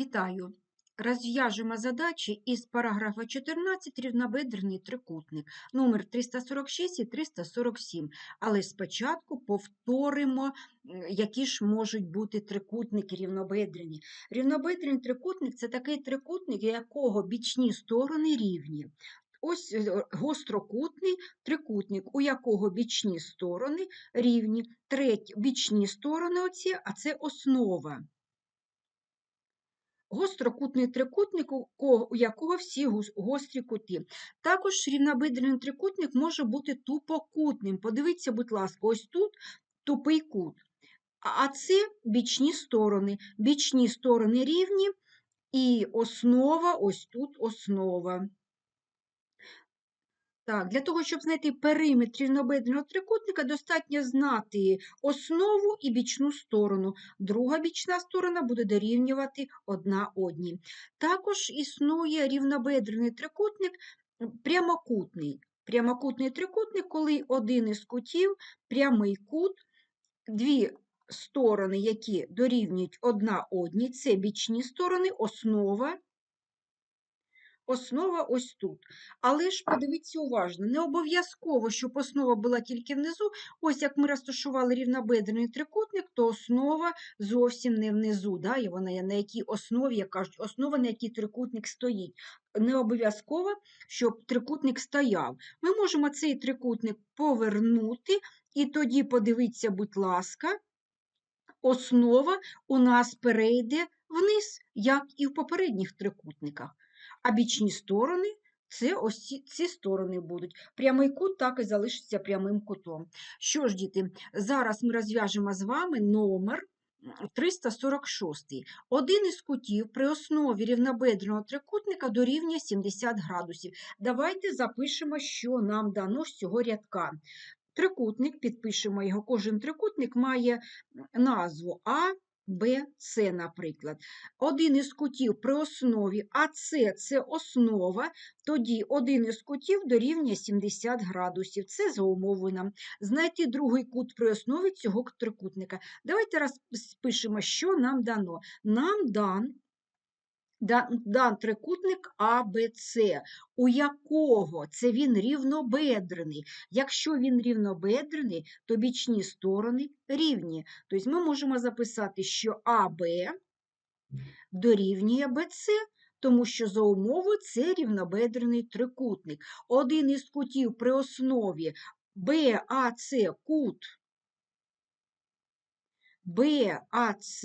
Вітаю! Розв'яжемо задачі із параграфа 14 рівнобедрений трикутник номер 346 і 347. Але спочатку повторимо, які ж можуть бути трикутники рівнобедрені. Рівнобедрений трикутник це такий трикутник, якого бічні сторони рівні. Ось е, гострокутний трикутник, у якого бічні сторони рівні. Третє, бічні сторони оці, а це основа гострокутний трикутник, у якого всі гострі кути. Також рівнобедрений трикутник може бути тупокутним. Подивіться, будь ласка, ось тут тупий кут. А це бічні сторони. Бічні сторони рівні, і основа, ось тут основа. Так, для того, щоб знайти периметр рівнобедреного трикутника, достатньо знати основу і бічну сторону. Друга бічна сторона буде дорівнювати одна одній. Також існує рівнобедрений трикутник прямокутний. Прямокутний трикутник, коли один із кутів прямий кут, дві сторони, які дорівнюють одна одній, це бічні сторони, основа Основа ось тут. Але ж подивіться уважно, не обов'язково, щоб основа була тільки внизу. Ось як ми розташували рівнобедрений трикутник, то основа зовсім не внизу. Да? І вона на якій основі, як кажуть, основа, на якій трикутник стоїть. Не обов'язково, щоб трикутник стояв. Ми можемо цей трикутник повернути, і тоді подивіться, будь ласка, основа у нас перейде вниз, як і в попередніх трикутниках а бічні сторони це ось ці, ці сторони будуть. Прямий кут так і залишиться прямим кутом. Що ж, діти, зараз ми розв'яжемо з вами номер 346. Один із кутів при основі рівнобедреного трикутника дорівнює 70 градусів. Давайте запишемо, що нам дано з цього рядка. Трикутник, підпишемо його, кожен трикутник має назву А, Б, С, наприклад. Один із кутів при основі АС це основа, тоді один із кутів дорівнює 70 градусів. Це за умовою нам. Знайти другий кут при основі цього трикутника. Давайте розпишемо, що нам дано. Нам дан да- дан трикутник АБЦ, у якого це він рівнобедрений. Якщо він рівнобедрений, то бічні сторони рівні. Тобто ми можемо записати, що АБ дорівнює БЦ, тому що за умовою це рівнобедрений трикутник. Один із кутів при основі БАЦ кут БАЦ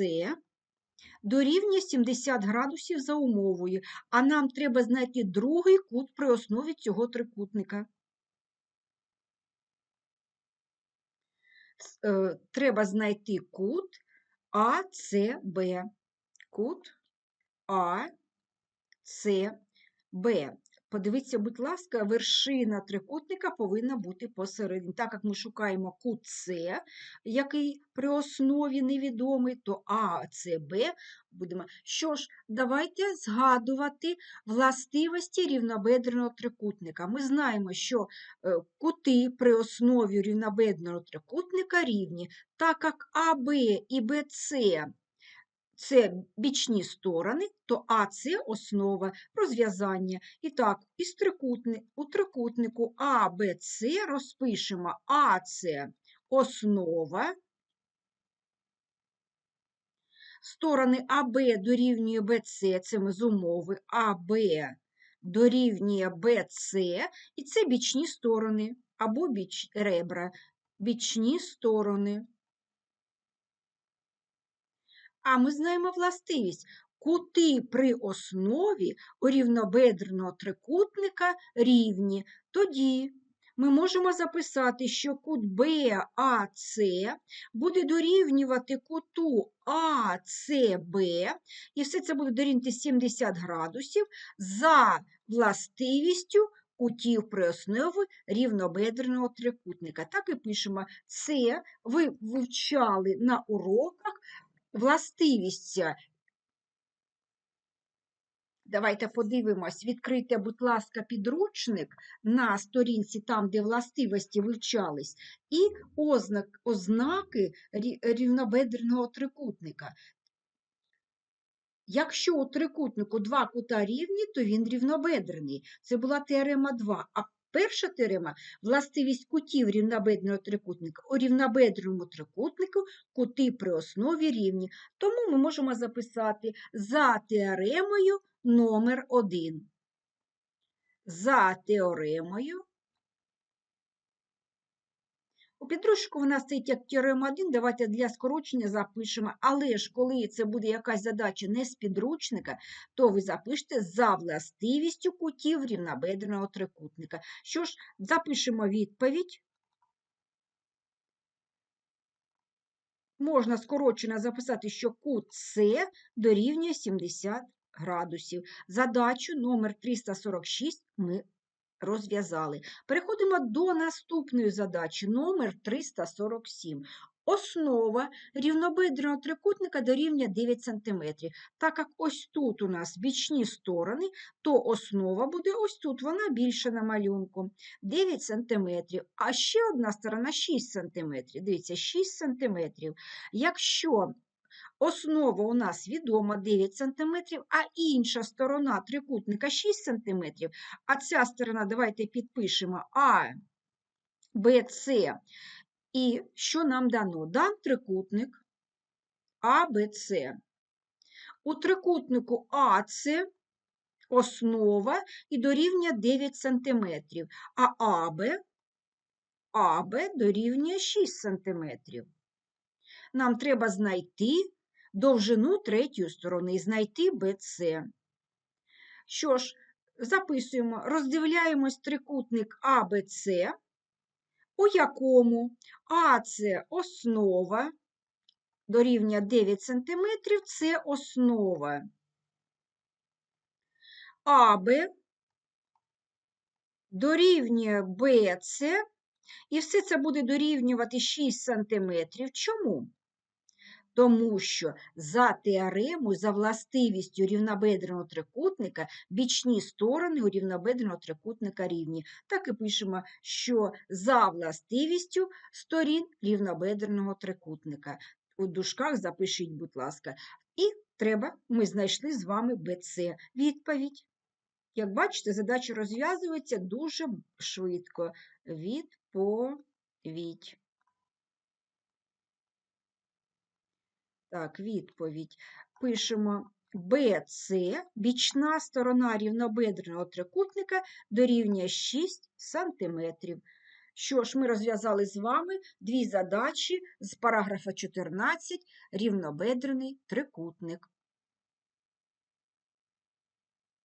дорівнює 70 градусів за умовою, а нам треба знайти другий кут при основі цього трикутника. Е, Треба знайти кут АЦБ. Кут АЦБ. Подивіться, будь ласка, вершина трикутника повинна бути посередині. Так як ми шукаємо кут С, який при основі невідомий, то АЦБ будемо. Що ж, давайте згадувати властивості рівнобедреного трикутника. Ми знаємо, що е, кути при основі рівнобедреного трикутника рівні, так як АБ і БЦ це бічні сторони, то А це основа розв'язання. І так, із трикутни, у трикутнику АБЦ розпишемо А це основа. Сторони АБ дорівнює БЦ, це ми з умови АБ дорівнює БЦ, і це бічні сторони або біч, ребра, бічні сторони. А ми знаємо властивість. Кути при основі у трикутника рівні. Тоді ми можемо записати, що кут БАЦ буде дорівнювати куту АЦБ, і все це буде дорівнювати 70 градусів за властивістю кутів при основі рівнобедреного трикутника. Так і пишемо. Це ви вивчали на уроках властивість. Давайте подивимось, відкрийте, будь ласка, підручник на сторінці, там, де властивості вивчались, і ознак, ознаки рі- рівнобедреного трикутника. Якщо у трикутнику два кута рівні, то він рівнобедрений. Це була теорема 2. А перша теорема властивість кутів рівнобедреного трикутника. У рівнобедреному трикутнику кути при основі рівні. Тому ми можемо записати за теоремою номер 1. За теоремою. У підручнику вона стоїть як теорема 1, давайте для скорочення запишемо. Але ж коли це буде якась задача не з підручника, то ви запишете за властивістю кутів рівнобедреного трикутника. Що ж, запишемо відповідь. Можна скорочено записати, що кут С дорівнює 70 градусів. Задачу номер 346 ми розв'язали. Переходимо до наступної задачі, номер 347. Основа рівнобедреного трикутника дорівнює 9 см. Так як ось тут у нас бічні сторони, то основа буде ось тут, вона більша на малюнку. 9 см. А ще одна сторона 6 см. Дивіться, 6 см. Якщо Основа у нас відома 9 см, а інша сторона трикутника 6 см, а ця сторона, давайте підпишемо А, Б, С. І що нам дано? Дан трикутник А, Б, С. У трикутнику АЦ основа і дорівнює 9 см, а АБ, АБ дорівнює 6 см. Нам треба знайти довжину третьої сторони знайти BC. Що ж, записуємо, роздивляємось трикутник ABC, у якому АЦ основа дорівнює 9 см, це основа. АБ дорівнює BC, і все це буде дорівнювати 6 см. Чому? Тому що за теоремою, за властивістю рівнобедреного трикутника бічні сторони у рівнобедреного трикутника рівні. Так і пишемо, що за властивістю сторін рівнобедреного трикутника. У дужках запишіть, будь ласка. І треба, ми знайшли з вами БЦ. Відповідь. Як бачите, задача розв'язується дуже швидко. Відповідь. Так, відповідь. Пишемо BC, бічна сторона рівнобедреного трикутника дорівнює 6 см. Що ж, ми розв'язали з вами дві задачі з параграфа 14 рівнобедрений трикутник.